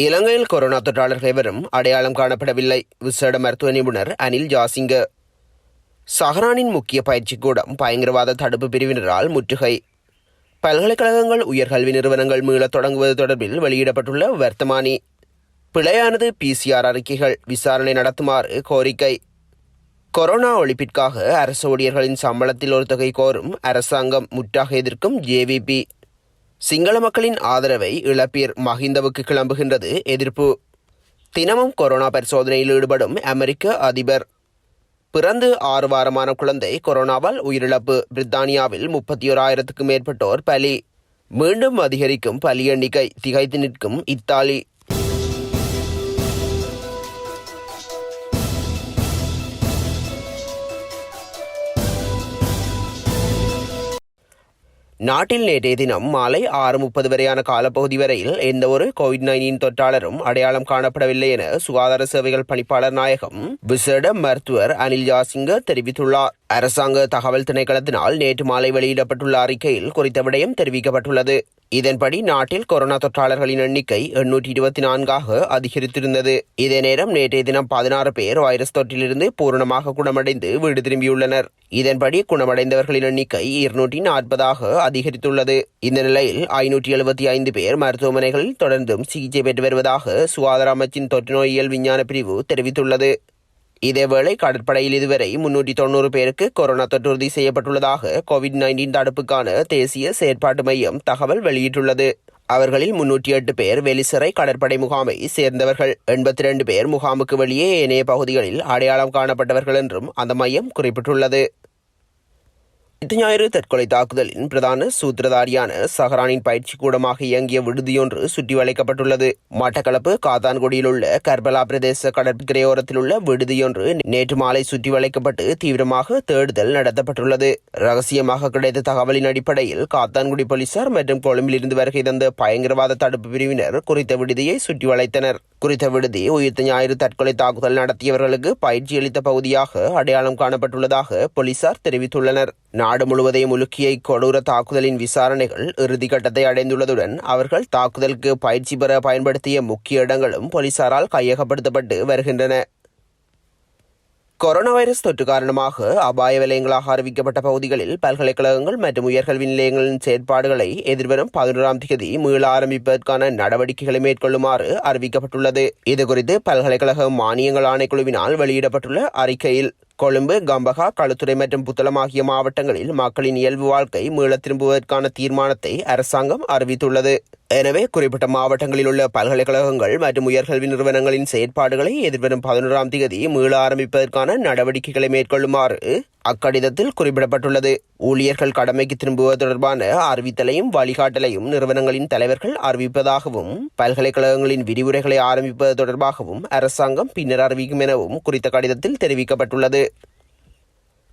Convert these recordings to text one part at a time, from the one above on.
இலங்கையில் கொரோனா தொற்றாளர்கள் எவரும் அடையாளம் காணப்படவில்லை. விசேட மருத்துவ நிபுணர் அனில் ஜாசிங்க. சஹரானின் முக்கிய பயிற்சி கூடம் பயங்கரவாத தடுப்பு பிரிவினரால் முற்றுகை. பல்கலைக்கழகங்கள் உயர்கல்வி நிறுவனங்கள் மீளத் தொடங்குவது தொடர்பில் வெளியிடப்பட்டுள்ள வர்த்தமானி. பிழையானது பிசிஆர் அறிக்கைகள் விசாரணை நடத்துமாறு கோரிக்கை. கொரோனா ஒழிப்பிற்காக அரசு ஊழியர்களின் சம்பளத்தில் ஒரு தொகை கோரும் அரசாங்கம் முற்றாக எதிர்க்கும் ஜேவிபி சிங்கள மக்களின் ஆதரவை இழப்பீர் மஹிந்தவுக்கு கிளம்புகின்றது. எதிர்ப்பு. தினமும் கொரோனா பரிசோதனையில் ஈடுபடும் அமெரிக்க அதிபர். பிறந்து ஆறு வாரமான குழந்தை கொரோனாவால் உயிரிழப்பு. பிரித்தானியாவில் முப்பத்தி ஓராயிரத்துக்கும் மேற்பட்டோர் பலி. மீண்டும் அதிகரிக்கும் பலி எண்ணிக்கை. திகைத்து நிற்கும் இத்தாலி. நாட்டில் நேற்றைய தினம் மாலை ஆறு முப்பது வரையான காலப்பகுதி வரையில் எந்த ஒரு கோவிட் நைன்டீன் தொற்றாளரும் அடையாளம் காணப்படவில்லை என சுகாதார சேவைகள் பணிப்பாளர் நாயகம் விசேட மருத்துவர் அனில் ஜாசிங்க தெரிவித்துள்ளார். அரசாங்க தகவல் திணைக்களத்தினால் நேற்று மாலை வெளியிடப்பட்டுள்ள அறிக்கையில் குறித்த விடயம் தெரிவிக்கப்பட்டுள்ளது. இதன்படி நாட்டில் கொரோனா தொற்றாளர்களின் எண்ணிக்கை எண்ணூற்றி இருபத்தி நான்காக அதிகரித்திருந்தது. இதே நேரம் நேற்றைய தினம் பதினாறு பேர் வைரஸ் தொற்றிலிருந்து பூரணமாக குணமடைந்து வீடு திரும்பியுள்ளனர். இதன்படி குணமடைந்தவர்களின் எண்ணிக்கை இருநூற்றி நாற்பதாக அதிகரித்துள்ளது. இந்த நிலையில் ஐநூற்றி எழுபத்தி ஐந்து பேர் மருத்துவமனைகளில் தொடர்ந்தும் சிகிச்சை பெற்று வருவதாக சுகாதார அமைச்சின் தொற்று நோயியல் விஞ்ஞான பிரிவு தெரிவித்துள்ளது. இதேவேளை கடற்படையில் இதுவரை முன்னூற்றி தொண்ணூறு பேருக்கு கொரோனா தொற்று உறுதி செய்யப்பட்டுள்ளதாக கோவிட் நைன்டீன் தடுப்புக்கான தேசிய செயற்பாட்டு மையம் தகவல் வெளியிட்டுள்ளது. அவர்களில் முன்னூற்றி எட்டு பேர் வெளிசிறை கடற்படை முகாமை சேர்ந்தவர்கள். எண்பத்தி ரெண்டு பேர் முகாமுக்கு வெளியே ஏனைய பகுதிகளில் அடையாளம் காணப்பட்டவர்கள் என்றும் அந்த மையம் குறிப்பிட்டுள்ளது. இது ஞாயிறு தற்கொலை தாக்குதலின் பிரதான சூத்திரதாரியான சஹரானின் பயிற்சி கூடமாக இயங்கிய விடுதியொன்று சுற்றி வளைக்கப்பட்டுள்ளது மட்டக்களப்பு காத்தான்குடியில் உள்ள கர்பலா பிரதேச கடற்கரையோரத்தில் உள்ள விடுதியொன்று நேற்று மாலை சுற்றி வளைக்கப்பட்டு தீவிரமாக தேடுதல் நடத்தப்பட்டுள்ளது. ரகசியமாக கிடைத்த தகவலின் அடிப்படையில் காத்தான்குடி போலீசார் மற்றும் கொழும்பிலிருந்து வருகை தந்த பயங்கரவாத தடுப்பு பிரிவினர் குறித்த விடுதியை சுற்றி வளைத்தனர் குறித்த விடுதி உயிர்த்த ஞாயிறு தற்கொலை தாக்குதல் நடத்தியவர்களுக்கு பயிற்சி அளித்த பகுதியாக அடையாளம் காணப்பட்டுள்ளதாக போலீசார் தெரிவித்துள்ளனர். நாடு முழுவதையும் உலுக்கிய இக்கொடூர தாக்குதலின் விசாரணைகள் இறுதிக்கட்டத்தை அடைந்துள்ளதுடன் அவர்கள் தாக்குதலுக்கு பயிற்சி பெற பயன்படுத்திய முக்கிய இடங்களும் போலீசாரால் கையகப்படுத்தப்பட்டு வருகின்றன. கொரோனா வைரஸ் தொற்று காரணமாக அபாய விலையங்களாக அறிவிக்கப்பட்ட பகுதிகளில் பல்கலைக்கழகங்கள் மற்றும் உயர்கல்வி நிலையங்களின் செயற்பாடுகளை எதிர்வரும் பதினோராம் தேதி மீள ஆரம்பிப்பதற்கான நடவடிக்கைகளை மேற்கொள்ளுமாறு அறிவிக்கப்பட்டுள்ளது. இதுகுறித்து பல்கலைக்கழக மானியங்கள் ஆணைக்குழுவினால் வெளியிடப்பட்டுள்ள அறிக்கையில் கொழும்பு கம்பகா களுத்துறை மற்றும் புத்தளம் ஆகிய மாவட்டங்களில் மக்களின் இயல்பு வாழ்க்கை மீள திரும்புவதற்கான தீர்மானத்தை அரசாங்கம் அறிவித்துள்ளது. எனவே குறிப்பிட்ட மாவட்டங்களில் உள்ள பல்கலைக்கழகங்கள் மற்றும் உயர்கல்வி நிறுவனங்களின் செயற்பாடுகளை எதிர்வரும் பதினோராம் தேதி மீள ஆரம்பிப்பதற்கான நடவடிக்கைகளை மேற்கொள்ளுமாறு அக்கடிதத்தில் குறிப்பிடப்பட்டுள்ளது. ஊழியர்கள் கடமைக்கு திரும்புவது தொடர்பான அறிவித்தலையும் வழிகாட்டலையும் நிறுவனங்களின் தலைவர்கள் அறிவிப்பதாகவும் பல்கலைக்கழகங்களின் விரிவுரைகளை ஆரம்பிப்பது தொடர்பாகவும் அரசாங்கம் பின்னர் அறிவிக்கும் எனவும் குறித்த கடிதத்தில் தெரிவிக்கப்பட்டுள்ளது.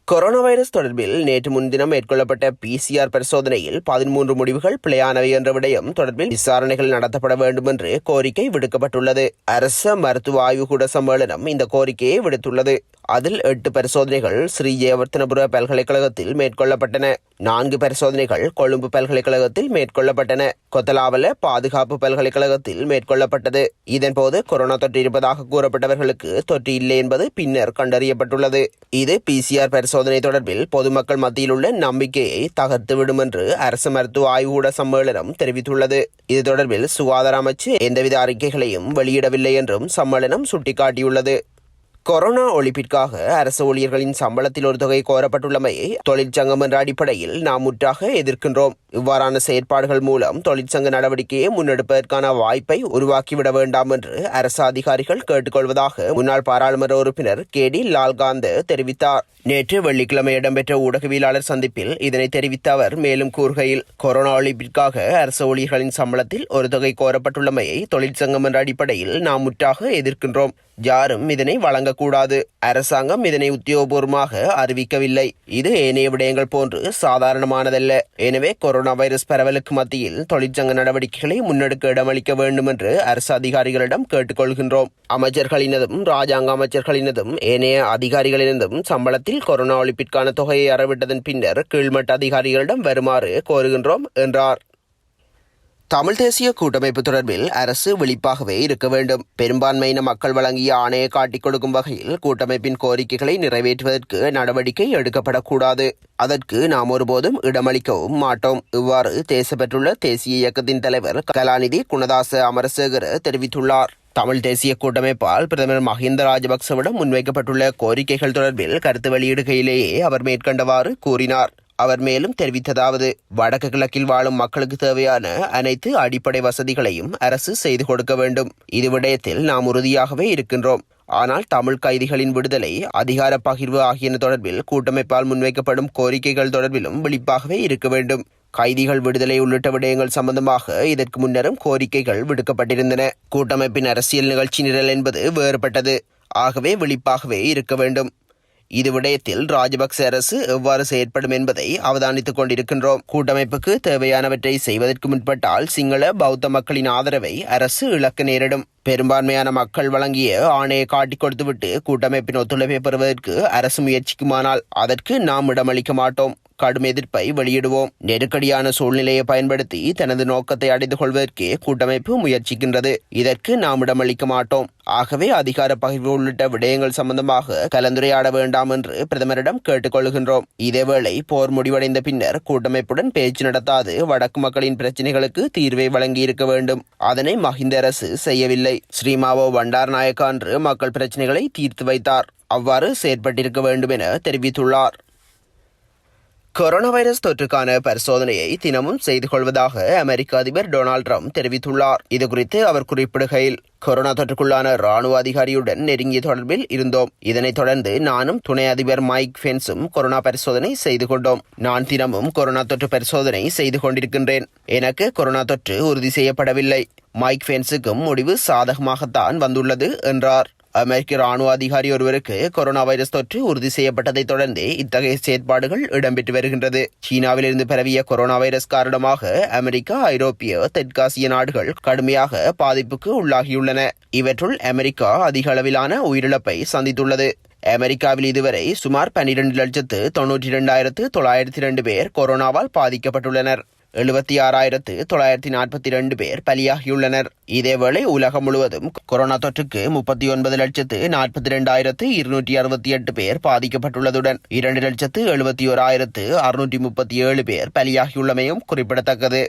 கொரோனா வைரஸ் தொடர்பில் நேற்று முன்தினம் மேற்கொள்ளப்பட்ட பிசிஆர் பரிசோதனையில் பதிமூன்று முடிவுகள் பிழையானவை என்ற விடயம் தொடர்பில் விசாரணைகள் நடத்தப்பட வேண்டும் என்று கோரிக்கை விடுக்கப்பட்டுள்ளது. அரச மருத்துவ ஆய்வுக்கூட சம்மேளனம் இந்த கோரிக்கையை விடுத்துள்ளது. அதில் எட்டு பரிசோதனைகள் ஸ்ரீ ஜெயவர்த்தனபுர பல்கலைக்கழகத்தில் மேற்கொள்ளப்பட்டன. நான்கு பரிசோதனைகள் கொழும்பு பல்கலைக்கழகத்தில் மேற்கொள்ளப்பட்டன. கொத்தலாவல பாதுகாப்பு பல்கலைக்கழகத்தில் மேற்கொள்ளப்பட்டது. இதன்போது கொரோனா தொற்று இருப்பதாக கூறப்பட்டவர்களுக்கு தொற்று இல்லை என்பது பின்னர் கண்டறியப்பட்டுள்ளது. இது பிசிஆர் பரிசோதனை தொடர்பில் பொதுமக்கள் மத்தியில் உள்ள நம்பிக்கையை தகர்த்துவிடும் என்று அரசு மருத்துவ ஆய்வுகூட சம்மேளனம் தெரிவித்துள்ளது. இது தொடர்பில் சுகாதார அமைச்சு எந்தவித அறிக்கைகளையும் வெளியிடவில்லை என்றும் சம்மேளனம் சுட்டிக்காட்டியுள்ளது. கொரோனா ஒழிப்பிற்காக அரசு ஊழியர்களின் சம்பளத்தில் ஒரு தொகை கோரப்பட்டுள்ளமையை தொழிற்சங்கம் என்ற அடிப்படையில் நாம் முற்றாக எதிர்க்கின்றோம். இவ்வாறான செயற்பாடுகள் மூலம் தொழிற்சங்க நடவடிக்கையை முன்னெடுப்பதற்கான வாய்ப்பை உருவாக்கிவிட வேண்டாம் என்று அரசு அதிகாரிகள் கேட்டுக்கொள்வதாக முன்னாள் பாராளுமன்ற உறுப்பினர் கே டி லால்காந்த் தெரிவித்தார். நேற்று வெள்ளிக்கிழமை இடம்பெற்ற ஊடகவியலாளர் சந்திப்பில் இதனை தெரிவித்த அவர் மேலும் கூறுகையில் கொரோனா ஒழிப்பிற்காக அரசு ஊழியர்களின் சம்பளத்தில் ஒரு தொகை கோரப்பட்டுள்ளமையை தொழிற்சங்கம் என்ற அடிப்படையில் நாம் முற்றாக எதிர்க்கின்றோம். யாரும் இதனை வழங்கக்கூடாது. அரசாங்கம் இதனை உத்தியோகபூர்வமாக அறிவிக்கவில்லை. இது ஏனைய விடயங்கள் போன்று சாதாரணமானதல்ல. எனவே கொரோனா வைரஸ் பரவலுக்கு மத்தியில் தொழிற்சங்க நடவடிக்கைகளை முன்னெடுக்க இடமளிக்க வேண்டும் என்று அரசு அதிகாரிகளிடம் கேட்டுக்கொள்கின்றோம். அமைச்சர்களினதும் ராஜாங்க அமைச்சர்களினதும் ஏனைய அதிகாரிகளினதும் சம்பளத்தில் கொரோனா ஒழிப்பிற்கான தொகையை அறவிட்டதன் பின்னர் கீழ்மட்ட அதிகாரிகளிடம் வருமாறு கோருகின்றோம் என்றார். தமிழ் தேசிய கூட்டமைப்பு தொடர்பில் அரசு வெளிப்பாகவே இருக்க வேண்டும். பெரும்பான்மையின மக்கள் வழங்கிய ஆணையை காட்டிக் கொடுக்கும் வகையில் கூட்டமைப்பின் கோரிக்கைகளை நிறைவேற்றுவதற்கு நடவடிக்கை எடுக்கப்படக்கூடாது. அதற்கு நாம் ஒருபோதும் இடமளிக்கவும் மாட்டோம். இவ்வாறு தேசப்பெற்றுள்ள தேசிய இயக்கத்தின் தலைவர் கலாநிதி குணதாச அமரசேகர தெரிவித்துள்ளார். தமிழ் தேசிய கூட்டமைப்பால் பிரதமர் மஹிந்த ராஜபக்சவிடம் முன்வைக்கப்பட்டுள்ள கோரிக்கைகள் தொடர்பில் கருத்து வெளியிடுகையிலேயே அவர் மேற்கண்டவாறு கூறினார். அவர் மேலும் தெரிவித்ததாவது வடக்கு கிழக்கில் வாழும் மக்களுக்கு தேவையான அனைத்து அடிப்படை வசதிகளையும் அரசு செய்து கொடுக்க வேண்டும். இது விடயத்தில் நாம் உறுதியாகவே இருக்கின்றோம். ஆனால் தமிழ் கைதிகளின் விடுதலை அதிகார பகிர்வு ஆகியன தொடர்பில் கூட்டமைப்பால் முன்வைக்கப்படும் கோரிக்கைகள் தொடர்பிலும் விழிப்பாகவே இருக்க வேண்டும். கைதிகள் விடுதலை உள்ளிட்ட விடயங்கள் சம்பந்தமாக இதற்கு முன்னரும் கோரிக்கைகள் விடுக்கப்பட்டிருந்தன. கூட்டமைப்பின் அரசியல் நிகழ்ச்சி நிரல் என்பது வேறுபட்டது. ஆகவே விழிப்பாகவே இருக்க வேண்டும். இது விடயத்தில் ராஜபக்ச அரசு எவ்வாறு செயற்படும் என்பதை அவதானித்துக் கொண்டிருக்கின்றோம். கூட்டமைப்புக்கு தேவையானவற்றை செய்வதற்கு முற்பட்டால் சிங்கள பௌத்த மக்களின் ஆதரவை அரசு இழக்க நேரிடும். பெரும்பான்மையான மக்கள் வழங்கிய ஆணையை காட்டிக் கொடுத்துவிட்டு கூட்டமைப்பின் ஒத்துழைப்பை பெறுவதற்கு அரசு முயற்சிக்குமானால் அதற்கு நாம் இடமளிக்க மாட்டோம். கடும் எதிர்ப்பை வெளியிடுவோம். நெருக்கடியான சூழ்நிலையை பயன்படுத்தி தனது நோக்கத்தை அடைந்து கொள்வதற்கே கூட்டமைப்பு முயற்சிக்கின்றது. இதற்கு நாம் இடமளிக்க மாட்டோம். ஆகவே அதிகார பகிர்வு உள்ளிட்ட விடயங்கள் சம்பந்தமாக கலந்துரையாட வேண்டாம் என்று பிரதமரிடம் கேட்டுக்கொள்கின்றோம் இதேவேளை போர் முடிவடைந்த பின்னர் கூட்டமைப்புடன் பேச்சு நடத்தாது வடக்கு மக்களின் பிரச்சினைகளுக்கு தீர்வை வழங்கியிருக்க வேண்டும். அதனை மஹிந்த அரசு செய்யவில்லை. ஸ்ரீமாவோ பண்டார் நாயக்கா என்று மக்கள் பிரச்சினைகளை தீர்த்து வைத்தார். அவ்வாறு செயற்பட்டிருக்க வேண்டும் என தெரிவித்துள்ளார். கொரோனா வைரஸ் தொற்றுக்கான பரிசோதனையை தினமும் செய்து கொள்வதாக அமெரிக்க அதிபர் டொனால்ட் ட்ரம்ப் தெரிவித்துள்ளார். இதுகுறித்து அவர் குறிப்பிடுகையில் கொரோனா தொற்றுக்குள்ளான ராணுவ அதிகாரியுடன் நெருங்கிய தொடர்பில் இருந்தோம். இதனைத் தொடர்ந்து நானும் துணை அதிபர் மைக் ஃபென்ஸும் கொரோனா பரிசோதனை செய்து கொண்டோம். நான் தினமும் கொரோனா தொற்று பரிசோதனை செய்து கொண்டிருக்கின்றேன். எனக்கு கொரோனா தொற்று உறுதி செய்யப்படவில்லை. மைக் ஃபென்ஸுக்கும் முடிவு சாதகமாகத்தான் வந்துள்ளது என்றார். அமெரிக்க ராணுவ அதிகாரி ஒருவருக்கு கொரோனா வைரஸ் தொற்று உறுதி செய்யப்பட்டதைத் தொடர்ந்து இத்தகைய செயற்பாடுகள் இடம்பெற்று வருகின்றது. சீனாவிலிருந்து பரவிய கொரோனா வைரஸ் காரணமாக அமெரிக்கா ஐரோப்பிய தெற்காசிய நாடுகள் கடுமையாக பாதிப்புக்கு உள்ளாகியுள்ளன. இவற்றுள் அமெரிக்கா அதிக அளவிலான உயிரிழப்பை சந்தித்துள்ளது. அமெரிக்காவில் இதுவரை சுமார் பனிரெண்டு லட்சத்து தொன்னூற்றி இரண்டாயிரத்து தொள்ளாயிரத்தி இரண்டு பேர் கொரோனாவால் பாதிக்கப்பட்டுள்ளனர். எழுபத்தி ஆறாயிரத்து தொள்ளாயிரத்தி நாற்பத்தி ரெண்டு பேர் பலியாகியுள்ளனர். இதேவேளை உலகம் முழுவதும் கொரோனா தொற்றுக்கு முப்பத்தி ஒன்பது லட்சத்து நாற்பத்தி இரண்டாயிரத்து இருநூற்றி அறுபத்தி எட்டு பேர் பாதிக்கப்பட்டுள்ளதுடன் இரண்டு லட்சத்து எழுபத்தி ஓராயிரத்து அறுநூற்றி முப்பத்தி ஏழு பேர் பலியாகியுள்ளமையும் குறிப்பிடத்தக்கது.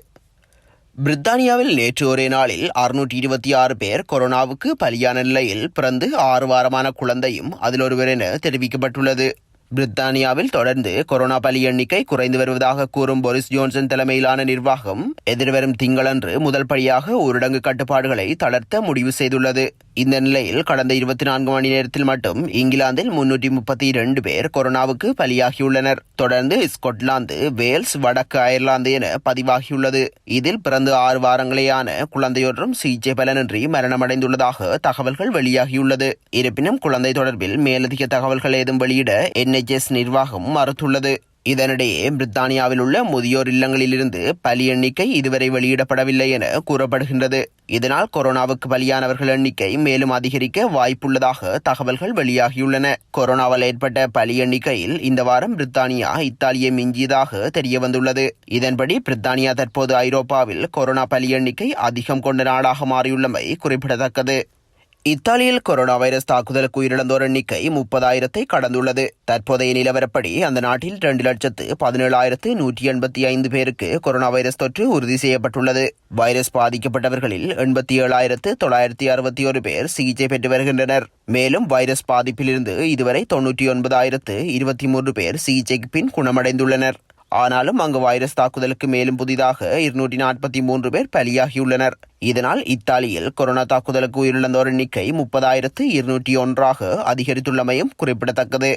பிரித்தானியாவில் நேற்று ஒரே நாளில் அறுநூற்றி இருபத்தி ஆறு பேர் கொரோனாவுக்கு பலியான நிலையில் பிறந்து ஆறு வாரமான குழந்தையும் அதில் ஒருவர் என தெரிவிக்கப்பட்டுள்ளது. பிரித்தானியாவில் தொடர்ந்து கொரோனா பலி எண்ணிக்கை குறைந்து வருவதாக கூறும் போரிஸ் ஜோன்சன் தலைமையிலான நிர்வாகம் எதிர்வரும் திங்களன்று முதல் படியாக ஊரடங்கு கட்டுப்பாடுகளை தளர்த்த முடிவு செய்துள்ளது. இந்த நிலையில் கடந்த இருபத்தி நான்கு மணி நேரத்தில் மட்டும் இங்கிலாந்தில் முன்னூற்றி முப்பத்தி இரண்டு பேர் கொரோனாவுக்கு பலியாகியுள்ளனர். தொடர்ந்து ஸ்கொட்லாந்து வேல்ஸ் வடக்கு அயர்லாந்து என பதிவாகியுள்ளது. இதில் பிறந்து ஆறு வாரங்களேயான குழந்தையொன்றும் சிகிச்சை பலனின்றி மரணமடைந்துள்ளதாக தகவல்கள் வெளியாகியுள்ளது. இருப்பினும் குழந்தை தொடர்பில் மேலதிக தகவல்கள் ஏதும் வெளியிட என்எச்எஸ் நிர்வாகம் மறுத்துள்ளது. இதனிடையே பிரித்தானியாவில் உள்ள முதியோர் இல்லங்களிலிருந்து பலி எண்ணிக்கை இதுவரை வெளியிடப்படவில்லை என கூறப்படுகின்றது. இதனால் கொரோனாவுக்கு பலியானவர்கள் எண்ணிக்கை மேலும் அதிகரிக்க வாய்ப்புள்ளதாக தகவல்கள் வெளியாகியுள்ளன. கொரோனாவால் ஏற்பட்ட பலி எண்ணிக்கையில் இந்த வாரம் பிரித்தானியா இத்தாலியை மிஞ்சியதாக தெரிய வந்துள்ளது இதன்படி பிரித்தானியா தற்போது ஐரோப்பாவில் கொரோனா பலி எண்ணிக்கை அதிகம் கொண்ட நாடாக மாறியுள்ளமை குறிப்பிடத்தக்கது. இத்தாலியில் கொரோனா வைரஸ் தாக்குதலுக்கு உயிரிழந்தோர் எண்ணிக்கை முப்பதாயிரத்தை கடந்துள்ளது. தற்போதைய நிலவரப்படி அந்த நாட்டில் இரண்டு லட்சத்து பதினேழாயிரத்து நூற்றி எண்பத்தி ஐந்து பேருக்கு கொரோனா வைரஸ் தொற்று உறுதி செய்யப்பட்டுள்ளது. வைரஸ் பாதிக்கப்பட்டவர்களில் எண்பத்தி ஏழாயிரத்து தொள்ளாயிரத்தி அறுபத்தி ஒரு பேர் சிகிச்சை பெற்று வருகின்றனர். மேலும் வைரஸ் பாதிப்பிலிருந்து இதுவரை தொன்னூற்றி ஒன்பதாயிரத்து இருபத்தி மூன்று பேர் சிகிச்சைக்கு பின் குணமடைந்துள்ளனர். ஆனாலும் அங்கு வைரஸ் தாக்குதலுக்கு மேலும் புதிதாக இருநூற்றி நாற்பத்தி மூன்று பேர் பலியாகியுள்ளனர். இதனால் இத்தாலியில் கொரோனா தாக்குதலுக்கு உயிரிழந்தோர் எண்ணிக்கை முப்பதாயிரத்து இருநூற்றி ஒன்றாக அதிகரித்துள்ளமையும் குறிப்பிடத்தக்கது.